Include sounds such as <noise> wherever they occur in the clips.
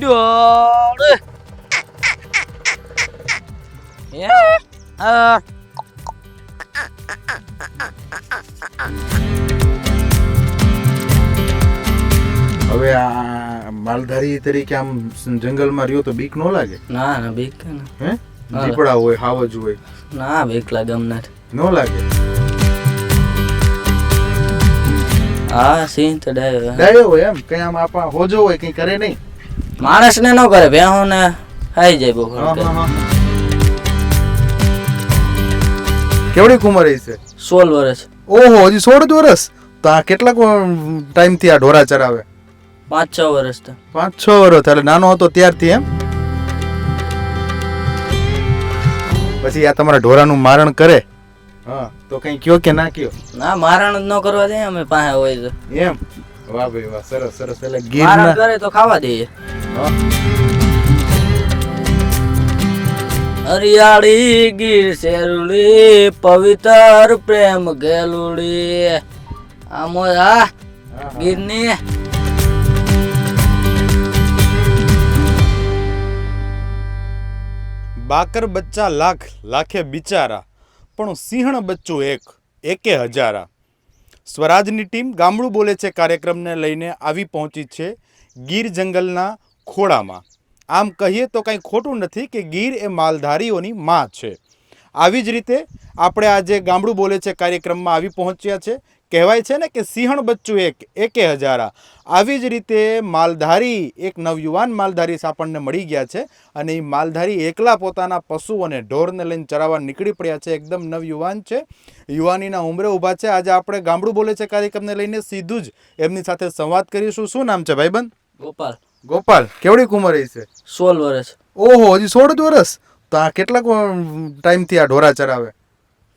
દોડ Yeah. આ હવે આ માલધારી તરીકે આમ જંગલમાં રહ્યો તો બીક નો લાગે? ના ના બીક ના. હે? હા. દીપડા હોય હાવજ હોય. ના બીક લાગે અમને ન લાગે? હા સિંહ તો ડાયો ડાયો હોય એમ કઈ આમ આપા હોજો હોય કઈ કરે નહીં. માણસ ને કરે ભેહો ને ખાઈ જાય બહુ. કેવડી કુમાર છે? સોળ વર્ષ ઓહો હજી સોળ જ વર્ષ તો આ કેટલાક ટાઈમથી આ ઢોરા ચરાવે? પાંચ છ વર્ષ પાંચ છ વર્ષ એટલે નાનો હતો ત્યારથી એમ? પછી આ તમારા ઢોરાનું મારણ કરે? હા તો કઈ કયો કે ના કયો? ના મારણ જ ન કરવા દે અમે પાસે હોય છે એમ? વાહ ભાઈ વાહ સરસ સરસ. એટલે ગીરના કરે તો ખાવા દઈએ. હા. હરિયાળી ગીર શેરુડી પવિત્ર પ્રેમ ગેલુડી. આમો આ ગીરની. બાકર બચ્ચા લાખ લાખે બિચારા પણ સિંહણ બચ્ચું એક એકે હજારા. સ્વરાજની ટીમ ગામડું બોલે છે કાર્યક્રમને લઈને આવી પહોંચી છે ગીર જંગલના ખોળામાં. આમ કહીએ તો કંઈ ખોટું નથી કે ગીર એ માલધારીઓની માં છે. આવી જ રીતે આપણે આજે ગામડું બોલે છે કાર્યક્રમમાં આવી પહોંચ્યા છે કહેવાય છે ને કે સિંહણ બચ્ચું એક એકે હજારા. આવી જ રીતે માલધારી એક નવયુવાન માલધારી આપણને મળી ગયા છે અને એ માલધારી એકલા પોતાના પશુઓને ઢોરને લઈને ચરાવવા નીકળી પડ્યા છે. એકદમ નવયુવાન છે. યુવાનીના ઉંમરે ઊભા છે. આજે આપણે ગામડું બોલે છે કાર્યક્રમને લઈને સીધું જ એમની સાથે સંવાદ કરીશું. શું નામ છે ભાઈબંધ? ગોપાલ. ગોપાલ કેવડી ઉંમર છે? સોળ વર્ષ ઓહો હજી સોળ જ વર્ષ તો આ કેટલાક ટાઈમથી આ ઢોરા ચરાવે?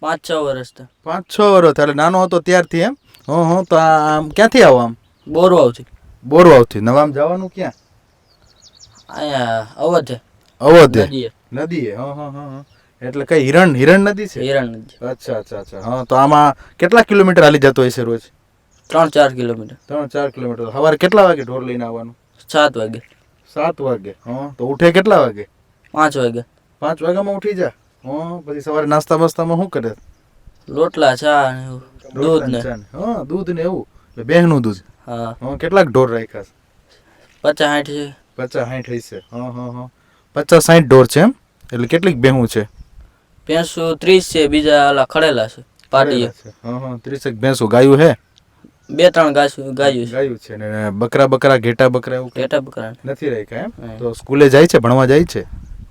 પાંચ છ વર્ષ પાંચ છ વર્ષ એટલે નાનો હતો ત્યારથી એમ? હં હં તો આમ ક્યાંથી આવો આમ? બોરવાવથી. બોરવાવથી. નવામ જવાનું ક્યાં? અહીંયા અવધે. અવધે? નદીએ. નદીએ. હં હં હં હં. એટલે કઈ હિરણ હિરણ નદી છે? હિરણ નદી. અચ્છા અચ્છા અચ્છા. હા તો આમાં કેટલા કિલોમીટર હાલી જતો હશે રોજ? ત્રણ ચાર કિલોમીટર. ત્રણ ચાર કિલોમીટર સવારે કેટલા વાગે ઢોર લઈને આવવાનું? સાત વાગે. સાત વાગે. હા તો ઉઠે કેટલા વાગે? પાંચ વાગે. પાંચ વાગ્યામાં ઉઠી જા. હા પછી સવારે નાસ્તા બાસ્તામાં શું કરે? રોટલા ચા ને એવું દૂધ ને ચા ને. હા દૂધ ને એવું. એટલે બહેનું દૂધ. હા. હા કેટલાક ઢોર રાખ્યા છે? પચાસ સાઠ છે. પચાસ સાઠ હશે. હા હા હા. પચાસ સાઠ ઢોર છે એમ? એટલે કેટલીક બેહું છે? ભેંસો ત્રીસ છે બીજા ઓલા ખડેલા છે પાટીએ. હા હા ત્રીસેક ભેંસો ગાયું હે? બે ત્રણ ગાયું ગાયું છે. ગાયું છે ને બકરા બકરા ઘેટા બકરા એવું કંઈ બકરા નથી રાખ્યા એમ. તો સ્કૂલે જાય છે ભણવા જાય છે?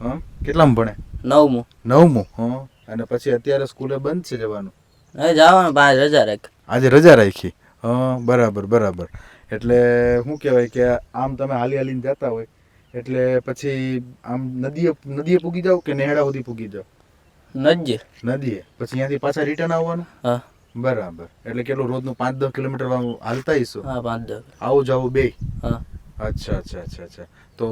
હા? કેટલામાં ભણે? નવમું. નવમું? હા. અને પછી અત્યારે સ્કૂલે બંધ છે જવાનું? હવે જવાનું પાંચ હજાર એક આજે રજા રાખી? હા બરાબર બરાબર. એટલે શું કહેવાય કે આમ તમે હાલી હાલીને જતા હોય એટલે પછી આમ નદીએ નદીએ પૂગી જાવ કે નેહડા સુધી પૂગી જાવ નદીએ. નદીએ. પછી ત્યાંથી પાછા રિટર્ન આવવાનું? હા. બરાબર. એટલે કેટલું રોજનું પાંચ દસ કિલોમીટર હાલતા હશો હા પાંચ દસ આવું જવું બે હા. અચ્છા અચ્છા અચ્છા અચ્છા. તો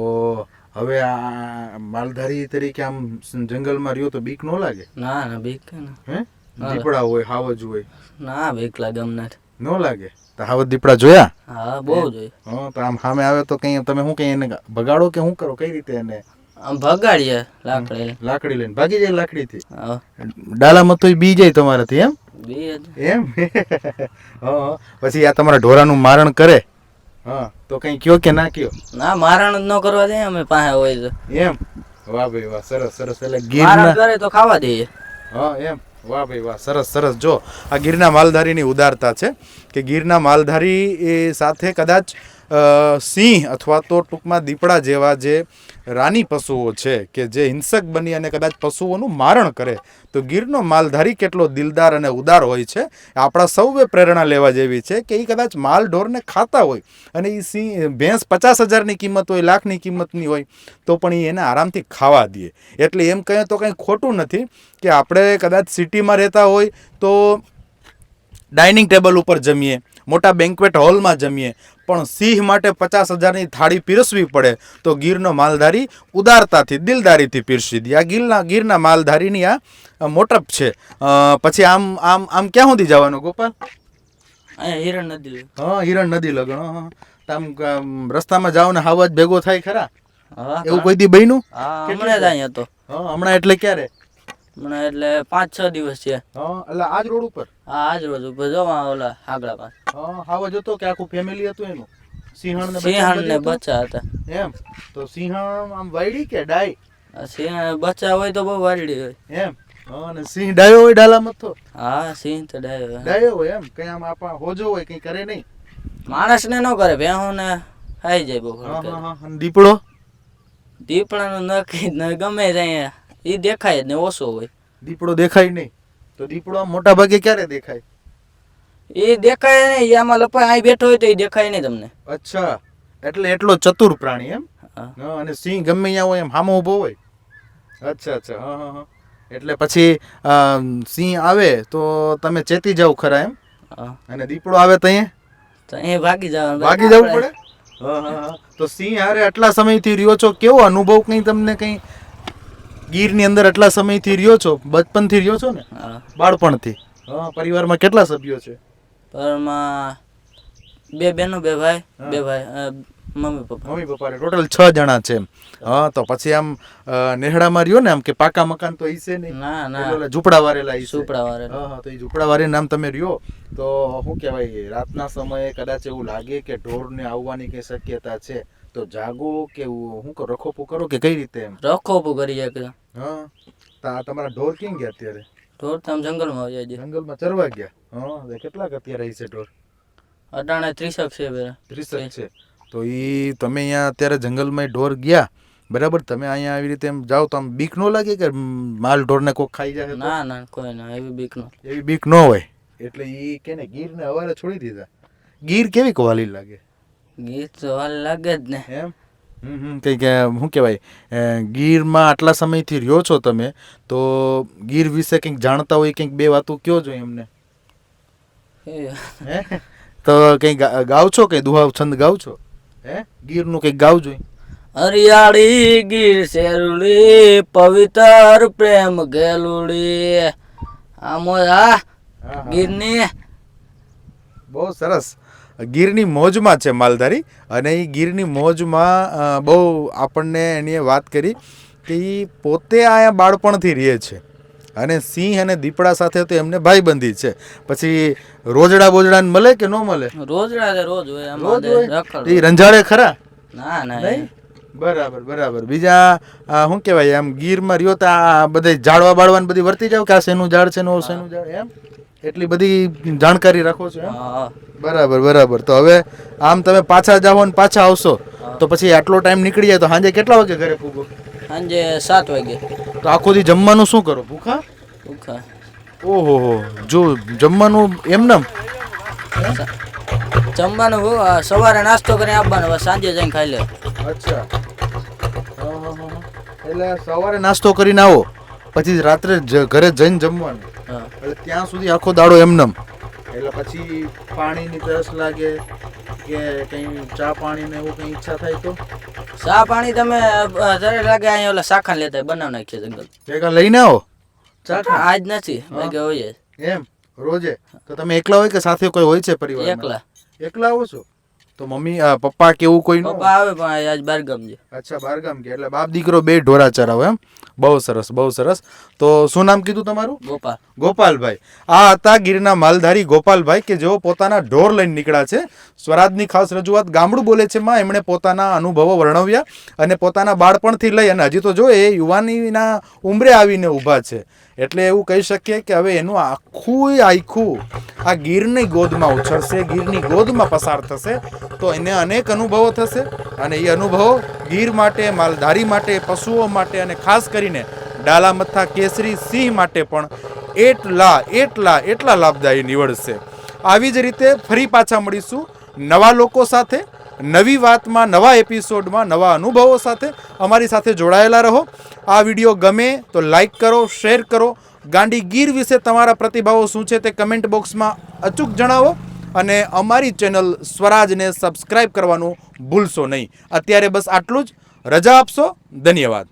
હવે આ માલધારી તરીકે આમ જંગલમાં રહ્યો તો બીક ન લાગે? ના ના બીક ના. હે? દીપડા હોય હાવજ હોય. ના બીક લાગે અમને ન લાગે? તો હાવજ દીપડા જોયા? હા બહુ જોઈ હા તો આમ સામે આવે તો કઈ તમે શું કઈ એને ભગાડો કે શું કરો? કઈ રીતે એને? આમ ભગાડીએ લાકડી. લાકડી લઈને. ભાગી જાય લાકડીથી? થી ડાલામાં તો બી જાય તમારાથી એમ. એમ? <laughs> હા. પછી આ તમારા ઢોરાનું મારણ કરે? હા. તો કઈ કયો કે ના કયો? ના મારણ જ ન કરવા દે અમે પાસે હોય તો. એમ? વાહ ભાઈ વાહ સરસ સરસ. એટલે ગીર ગીરના કરે તો ખાવા દઈએ હા એમ. વાહ ભાઈ વાહ સરસ સરસ. જો આ ગીરના માલધારીની ઉદારતા છે કે ગીરના માલધારી એ સાથે કદાચ સિંહ અથવા તો ટૂંકમાં દીપડા જેવા જે રાની પશુઓ છે કે જે હિંસક બની અને કદાચ પશુઓનું મારણ કરે, તો ગીરનો માલધારી કેટલો દિલદાર અને ઉદાર હોય છે? આપણા સૌએ પ્રેરણા લેવા જેવી છે કે એ કદાચ માલ ઢોરને ખાતા હોય અને એ સિંહ ભેંસ પચાસ હજારની કિંમત હોય, લાખની કિંમતની હોય, તો પણ એ એને આરામથી ખાવા દે. એટલે એમ કહીએ તો કંઈ ખોટું નથી કે આપણે કદાચ સિટીમાં રહેતા હોય તો ડાઇનિંગ ટેબલ ઉપર જમીએ મોટા બેન્ક્વેટ હોલમાં જમીએ પણ સિંહ માટે પચાસ હજારની થાળી પીરસવી પડે તો ગીરનો માલધારી ઉદારતાથી દિલદારીથી પીરસી દે. આ ગીરના ગીરના માલધારીની આ મોટપ છે. પછી આમ આમ આમ ક્યાં સુધી જવાનું ગોપાલ? હિરણ નદી. હા હિરણ નદી લગણ હા આમ રસ્તામાં જાઓ ને હાવજ ભેગો થાય ખરા? એવું કોઈ દી બન્યું? હમણાં જ અહીંયા તો. હમણાં એટલે ક્યારે? હમણાં એટલે પાંચ છ દિવસ છે. એટલે આજ રોડ ઉપર? હા આજ રોડ ઉપર. જવા ઓલા આગળ પાસે. હા હાવ જ હતો કે આખું ફેમિલી હતું એનું? સિંહણ ને સિંહણ ને બચ્ચા હતા. એમ? તો સિંહણ આમ વાયડી કે ડાય આ સિંહ બચ્ચા હોય તો બહુ વાયડી હોય. એમ? અને સિંહ ડાયો હોય ડાલામાં તો? હા સિંહ તો ડાયો. ડાયો હોય એમ? કઈ આમ આપા હોજો હોય કઈ કરે નહીં? માણસ ને ન કરે ભેહું ને ખાઈ જાય બહુ દીપડો? દીપડાનું નક્કી ન ગમે ત્યાં. એ દેખાય ને ઓછો હોય. દીપડો દેખાય નહીં. તો દીપડો મોટા ભાગે ક્યારે દેખાય? એ દેખાય નહીં આમાં લપાય અહીં બેઠો હોય તો એ દેખાય નહીં તમને. અચ્છા. એટલે એટલો ચતુર પ્રાણી એમ? અને સિંહ ગમે ત્યાં હોય એમ હામો ઊભો હોય? અચ્છા અચ્છા. હા હા હા. એટલે પછી સિંહ આવે તો તમે ચેતી જાવ ખરા એમ. અને દીપડો આવે તો અહીંયા? ભાગી જવાનું. ભાગી જવું પડે? હા હા. તો સિંહ હારે આટલા સમયથી રહ્યો છો? કેવો અનુભવ કઈ તમને કઈ ગીરની અંદર આટલા સમયથી રહ્યો છો? બચપનથી રહ્યો છો ને? બાળપણ બાળપણથી? હા. પરિવારમાં કેટલા સભ્યો છે? પરમાં બે બેનો બે ભાઈ. બે ભાઈ mummy papa. Mummy papa total છ જણા છે હા તો પછી આમ નેહડામાં રહ્યો ને આમ કે પાકા મકાન તો હશે નહીં? ના ના. ઝૂંપડા વારેલા ઈસે. ઝૂંપડા વાળા હા તો એ ઝૂંપડા વારે નામ તમે રહ્યો તો શું કહેવાય રાતના સમયે કદાચ એવું લાગે કે ઢોરને આવવાની કઈ શક્યતા છે તો જાગો કે શું કરો રખોપું કરો કે કઈ રીતે એમ? રખો કરી જાય હા. તો તમારા ઢોર કેમ ગયા અત્યારે? ઢોર તો આમ જંગલમાં આવી જાય જંગલમાં ચરવા ગયા? હા કેટલાક અત્યારે છે ઢોર? અટાણે ત્રીસક છે બે ત્રીસક છે. તો એ તમે અહીંયા અત્યારે જંગલમાં ઢોર ગયા? બરાબર? તમે અહીંયા આવી રીતે એમ જાઓ તો આમ બીક ન લાગે કે માલ ઢોરને કોક ખાઈ જાય ના ના કોઈ ના એવી બીક નો. એવી બીક ન હોય? એટલે એ કે ને ગીરને હવારે છોડી દીધા? ગીર કેવી કવાલી લાગે? ગીર તો હાલ લાગે જ ને. એમ? કંઈક શું કહેવાય ગીરમાં આટલા સમયથી રહ્યો છો તમે તો ગીર વિશે કંઈક જાણતા હોય કંઈક બે વાતો કયો જોઈએ એમને. હે? તો કંઈક ગા- ગાવ છો કંઈ દુહાવ છંદ ગાવ છો? હે? ગીરનું કંઈક ગાવ જોઈએ હરિયાળી ગીર શેરુડી પવિત્ર પ્રેમ ગેલુડી. આમો આ ગીરની? બહુ સરસ. ગીરની મોજમાં છે માલધારી. અને એ ગીરની મોજમાં બહુ આપણને એની વાત કરી કે એ પોતે અહીંયા બાળપણથી રહે છે. અને સિંહ અને દીપડા સાથે તો એમને ભાઈબંધી છે. પછી રોજડા બોજડા મળે કે ન મળે? રોજડા રોજ હોય રોજ હોય? એ રંજાડે ખરા? ના ના નહીં. બરાબર બરાબર. બીજા શું કહેવાય આમ ગીરમાં રહ્યો તો આ બધે ઝાડવા બાળવાની બધી વર્તી જાવ કે આ શેનું ઝાડ છે ને શેનું ઝાડ એમ? એટલી બધી જાણકારી રાખો છો એમ? હા બરાબર બરાબર. તો હવે આમ તમે પાછા જાઓ ને પાછા આવશો. તો પછી આટલો ટાઈમ નીકળી જાય તો સાંજે કેટલા વાગે ઘરે પૂગો સાંજે સાત વાગે. તો આખો દી જમવાનું શું કરો? ભૂખા? ભૂખા. ઓહો હો. જો જમવાનું એમનેમ જમવાનું સવારે નાસ્તો કરીને આપવાનો સાંજે જઈને ખાઈ લે. અચ્છા. એટલે સવારે નાસ્તો કરીને આવો. પછી રાત્રે જ- ઘરે જઈને જમવાનું. એટલે ત્યાં સુધી આખો દાડો એમનેમ એટલે પછી પાણીની તરસ લાગે કે કંઈ ચા પાણી ને એવું કંઈ ઈચ્છા થાય તો? ચા પાણી તમે અ, જ્યારે લાગે અહીંયા ઓલા શાખા લેતા બનાવ નાખીએ જંગલ. ભેગા લઈને આવો. શાખા. આજ નથી કે હોય એમ રોજે? તો તમે એકલા હોય કે સાથે કોઈ હોય છે પરિવાર એકલા. એકલા આવો છો? તો મમ્મી પપ્પા કેવું કોઈ ન પપ્પા આવે પણ આજ બાર ગામ છે. અચ્છા બારગામ કે એટલે બાપ દીકરો બે ઢોરા ચરાવે એમ. બહુ સરસ બહુ સરસ. તો શું નામ કીધું તમારું? ગોપાલ. ગોપાલભાઈ. આ હતા ગીરના માલધારી ગોપાલભાઈ કે જેઓ પોતાના ઢોર લઈને નીકળ્યા છે. સ્વરાજની ખાસ રજૂઆત ગામડું બોલે છે માં. એમણે પોતાના અનુભવો વર્ણવ્યા અને પોતાના બાળપણથી લઈ અને હજી તો જો એ યુવાનીના ઉંમરે આવીને ઊભા છે. એટલે એવું કહી શકીએ કે હવે એનું આખું આખું આ ગીરની ગોદમાં ઉછળશે ગીરની ગોદમાં પસાર થશે. તો એને અનેક અનુભવો થશે અને એ અનુભવો ગીર માટે, માલધારી માટે, પશુઓ માટે અને ખાસ કરીને ડાલામથ્થા કેસરી સિંહ માટે પણ એટલા એટલા એટલા લાભદાયી નીવડશે. આવી જ રીતે ફરી પાછા મળીશું નવા લોકો સાથે, નવી વાતમાં, નવા એપિસોડમાં, નવા અનુભવો સાથે અમારી સાથે જોડાયેલા રહો. આ વીડિયો ગમે તો લાઈક કરો, શેર કરો. ગાંડી ગીર વિશે તમારા પ્રતિભાવો શું છે તે કમેન્ટ બોક્સમાં અચૂક જણાવો. અને અમારી ચેનલ સ્વરાજને સબસ્ક્રાઈબ કરવાનું ભૂલશો નહીં. અત્યારે બસ આટલું જ. રજા આપશો. ધન્યવાદ.